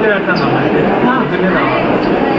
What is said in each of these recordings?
这边上好了，这边上好了。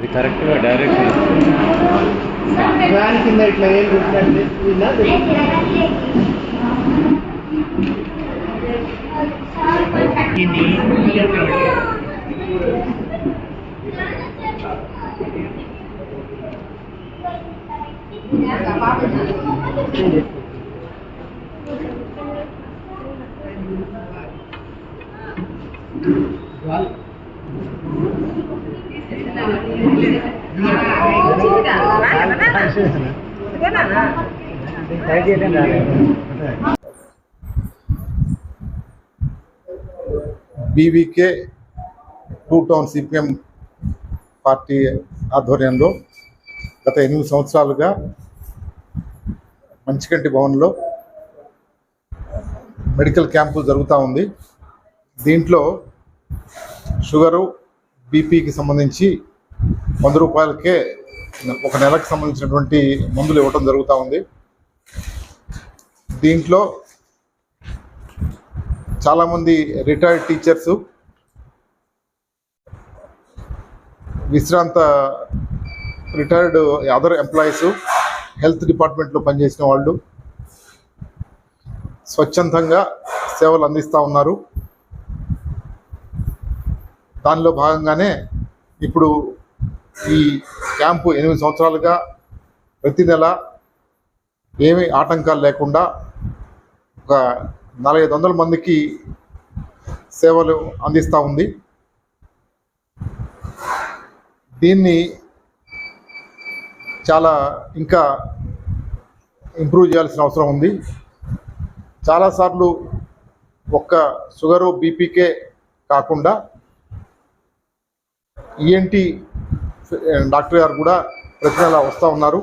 అది కరెక్ట్గా direction fan కింద ఇట్లా ఏం పెట్టినట్టు ఇలా BVK two town CPM party ఆధ్వర్యంలో గత ఎనిమిది సంవత్సరాలుగా మంచికంటి భవన్లో మెడికల్ క్యాంపు జరుగుతూ ఉంది. దీంట్లో షుగరు బీపీకి సంబంధించి వంద రూపాయలకే ఒక నెలకు సంబంధించినటువంటి మందులు ఇవ్వటం జరుగుతూ ఉంది. దీంట్లో చాలామంది రిటైర్డ్ టీచర్స్ విశ్రాంత రిటైర్డ్ అదర్ ఎంప్లాయీస్ హెల్త్ డిపార్ట్మెంట్లో పనిచేసిన వాళ్ళు స్వచ్ఛందంగా సేవలు అందిస్తూ ఉన్నారు. దానిలో భాగంగానే ఇప్పుడు ఈ క్యాంపు ఎనిమిది సంవత్సరాలుగా ప్రతి నెల ఏమీ ఆటంకాలు లేకుండా ఒక నలభై వందల మందికి సేవలు అందిస్తూ ఉంది. దీన్ని చాలా ఇంకా ఇంప్రూవ్ చేయాల్సిన అవసరం ఉంది. చాలాసార్లు ఒక్క షుగరు బీపీకే కాకుండా ఈఎన్టీ డాక్టర్ గారు కూడా ప్రతి నెల వస్తూ ఉన్నారు.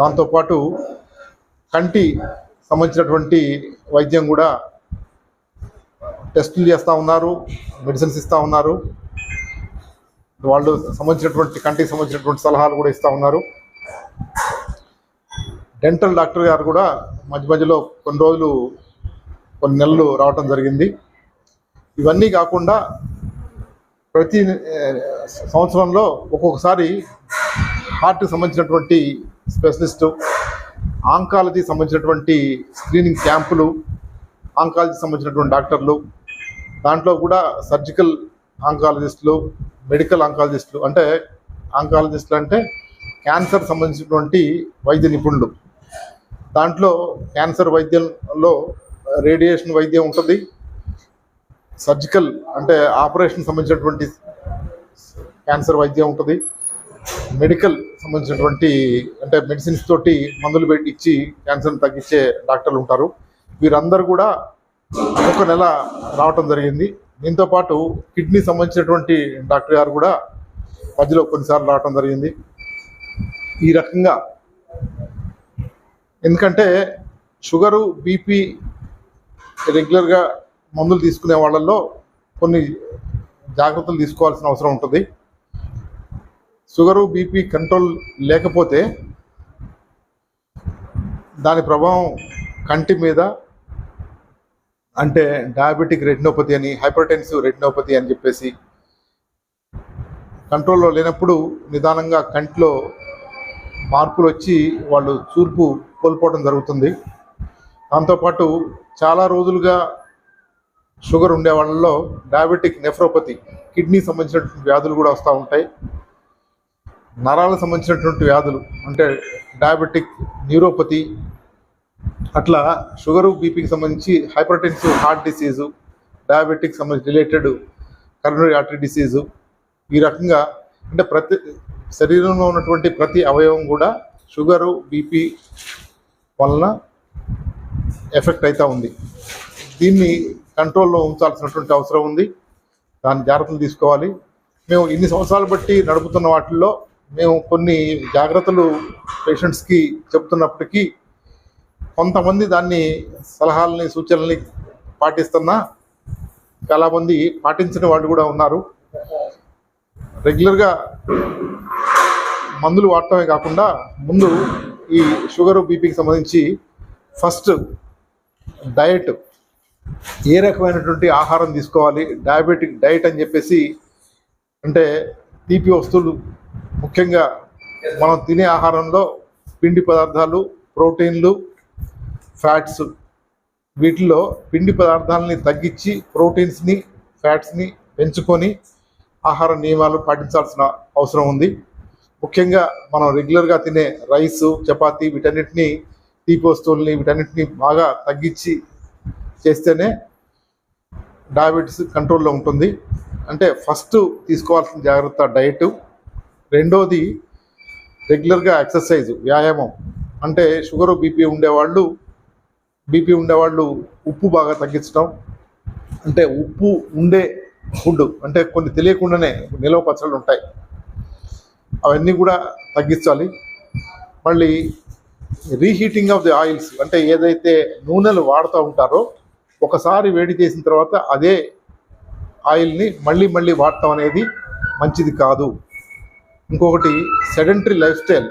దాంతోపాటు కంటి సంబంధించినటువంటి వైద్యం కూడా టెస్టులు చేస్తూ ఉన్నారు మెడిసిన్స్ ఇస్తూ ఉన్నారు. వాళ్ళు సంబంధించినటువంటి కంటికి సంబంధించినటువంటి సలహాలు కూడా ఇస్తూ ఉన్నారు. డెంటల్ డాక్టర్ గారు కూడా మధ్య మధ్యలో కొన్ని రోజులు కొన్ని నెలలు రావటం జరిగింది. ఇవన్నీ కాకుండా ప్రతి సంవత్సరంలో ఒక్కొక్కసారి హార్ట్కి సంబంధించినటువంటి స్పెషలిస్టు ఆంకాలజీ సంబంధించినటువంటి స్క్రీనింగ్ క్యాంపులు ఆంకాలజీ సంబంధించినటువంటి డాక్టర్లు దాంట్లో కూడా సర్జికల్ ఆంకాలజిస్టులు మెడికల్ ఆంకాలజిస్టులు అంటే ఆంకాలజిస్టులు అంటే క్యాన్సర్ సంబంధించినటువంటి వైద్య నిపుణులు. దాంట్లో క్యాన్సర్ వైద్యంలో రేడియేషన్ వైద్యం ఉంటుంది సర్జికల్ అంటే ఆపరేషన్ సంబంధించినటువంటి క్యాన్సర్ వైద్యం ఉంటుంది. మెడికల్ సంబంధించినటువంటి అంటే మెడిసిన్స్ తోటి మందులు పెట్టి ఇచ్చి క్యాన్సర్ని తగ్గించే డాక్టర్లు ఉంటారు. వీరందరూ కూడా ఒక నెల రావటం జరిగింది. దీంతో పాటు కిడ్నీ సంబంధించినటువంటి డాక్టర్ గారు కూడా మధ్యలో కొన్నిసార్లు రావటం జరిగింది. ఈ రకంగా ఎందుకంటే షుగరు బీపీ రెగ్యులర్గా మందులు తీసుకునే వాళ్ళల్లో కొన్ని జాగ్రత్తలు తీసుకోవాల్సిన అవసరం ఉంటుంది. షుగరు బీపీ కంట్రోల్ లేకపోతే దాని ప్రభావం కంటి మీద అంటే డయాబెటిక్ రెటినోపతి అని హైపర్టెన్సివ్ రెటినోపతి అని చెప్పేసి కంట్రోల్లో లేనప్పుడు నిదానంగా కంటిలో మార్పులు వచ్చి వాళ్ళు చూర్పు కోల్పోవడం జరుగుతుంది. దాంతోపాటు చాలా రోజులుగా షుగర్ ఉండే వాళ్ళలో డయాబెటిక్ నెఫ్రోపతి కిడ్నీ సంబంధించినటువంటి వ్యాధులు కూడా వస్తూ ఉంటాయి. నరాలకు సంబంధించినటువంటి వ్యాధులు అంటే డయాబెటిక్ న్యూరోపతి అట్లా షుగరు బీపీకి సంబంధించి హైపర్టెన్సివ్ హార్ట్ డిసీజు డయాబెటిక్ సంబంధించి రిలేటెడ్ కరోనరీ ఆర్టరీ డిసీజు ఈ రకంగా అంటే ప్రతి శరీరంలో ఉన్నటువంటి ప్రతి అవయవం కూడా షుగరు బీపీ వలన ఎఫెక్ట్ అవుతూ ఉంది. దీన్ని కంట్రోల్లో ఉంచాల్సినటువంటి అవసరం ఉంది. దాని జాగ్రత్తలు తీసుకోవాలి. మేము ఇన్ని సంవత్సరాలు బట్టి నడుపుతున్న వాటిల్లో మేము కొన్ని జాగ్రత్తలు పేషెంట్స్కి చెప్తున్నప్పటికీ కొంతమంది దాన్ని సలహాలని సూచనల్ని పాటిస్తున్నా చాలామంది పాటించిన వాళ్ళు కూడా ఉన్నారు. రెగ్యులర్గా మందులు వాడటమే కాకుండా ముందు ఈ షుగర్ బీపీకి సంబంధించి ఫస్ట్ డయట్ ఏ రకమైనటువంటి ఆహారం తీసుకోవాలి? డయాబెటిక్ డైట్ అని చెప్పేసి అంటే తీపి వస్తువులు ముఖ్యంగా మనం తినే ఆహారంలో పిండి పదార్థాలు ప్రోటీన్లు ఫ్యాట్స్. వీటిలో పిండి పదార్థాలని తగ్గించి ప్రోటీన్స్ని ఫ్యాట్స్ని పెంచుకొని ఆహార నియమాలు పాటించాల్సిన అవసరం ఉంది. ముఖ్యంగా మనం రెగ్యులర్గా తినే రైసు చపాతీ వీటన్నిటిని తీపి వస్తువుల్ని వీటన్నిటిని బాగా తగ్గించి చేస్తేనే డయాబెటీస్ కంట్రోల్లో ఉంటుంది. అంటే ఫస్ట్ తీసుకోవాల్సిన జాగ్రత్త డైట్ రెండోది రెగ్యులర్గా ఎక్సర్సైజ్ వ్యాయామం. అంటే షుగర్ బీపీ ఉండేవాళ్ళు బీపీ ఉండేవాళ్ళు ఉప్పు బాగా తగ్గించడం. అంటే ఉప్పు ఉండే ఫుడ్ అంటే కొన్ని తెలియకుండానే నిలవ పచ్చళ్ళు ఉంటాయి. అవన్నీ కూడా తగ్గించాలి. మళ్ళీ రీహీటింగ్ ఆఫ్ ది ఆయిల్స్ అంటే ఏదైతే నూనెలు వాడుతూ ఉంటారో ఒకసారి వేడి చేసిన తర్వాత అదే ఆయిల్ని మళ్ళీ మళ్ళీ వాడటం అనేది మంచిది కాదు. ఇంకొకటి సెడెంటరీ లైఫ్ స్టైల్.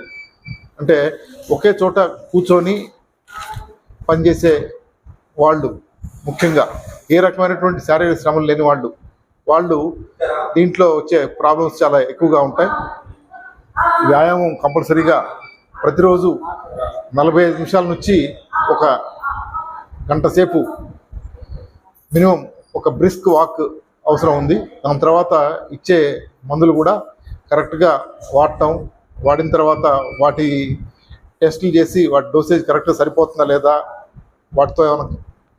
అంటే ఒకే చోట కూర్చొని పనిచేసే వాళ్ళు ముఖ్యంగా ఏ రకమైనటువంటి శారీరక శ్రమలు లేని వాళ్ళు. వాళ్ళు దీంట్లో వచ్చే ప్రాబ్లమ్స్ చాలా ఎక్కువగా ఉంటాయి. వ్యాయామం కంపల్సరీగా ప్రతిరోజు నలభై నిమిషాల నుంచి ఒక గంట సేపు మినిమం ఒక బ్రిస్క్ వాక్ అవసరం ఉంది. దాని తర్వాత ఇచ్చే మందులు కూడా కరెక్ట్గా వాడటం వాడిన తర్వాత వాటి టెస్టులు చేసి వాటి డోసేజ్ కరెక్ట్గా సరిపోతుందా లేదా వాటితో ఏమైనా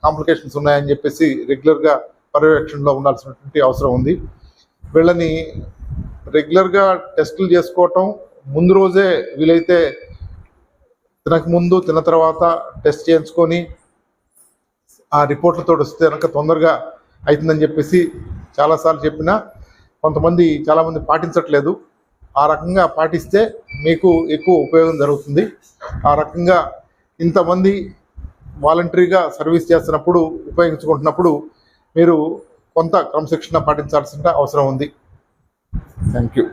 కాంప్లికేషన్స్ ఉన్నాయని చెప్పేసి రెగ్యులర్గా పర్యవేక్షణలో ఉండాల్సినటువంటి అవసరం ఉంది. వీళ్ళని రెగ్యులర్గా టెస్టులు చేసుకోవటం ముందు రోజే వీలైతే తినక ముందు తిన్న తర్వాత టెస్ట్ చేయించుకొని ఆ రిపోర్ట్లతో వస్తే కనుక తొందరగా అవుతుందని చెప్పేసి చాలాసార్లు చెప్పినా కొంతమంది చాలామంది పాటించట్లేదు. ఆ రకంగా పాటిస్తే మీకు ఎక్కువ ఉపయోగం జరుగుతుంది. ఆ రకంగా ఇంతమంది వాలంటరీగా సర్వీస్ చేస్తున్నప్పుడు ఉపయోగించుకుంటున్నప్పుడు మీరు కొంత క్రమశిక్షణ పాటించాల్సిన అవసరం ఉంది. Thank you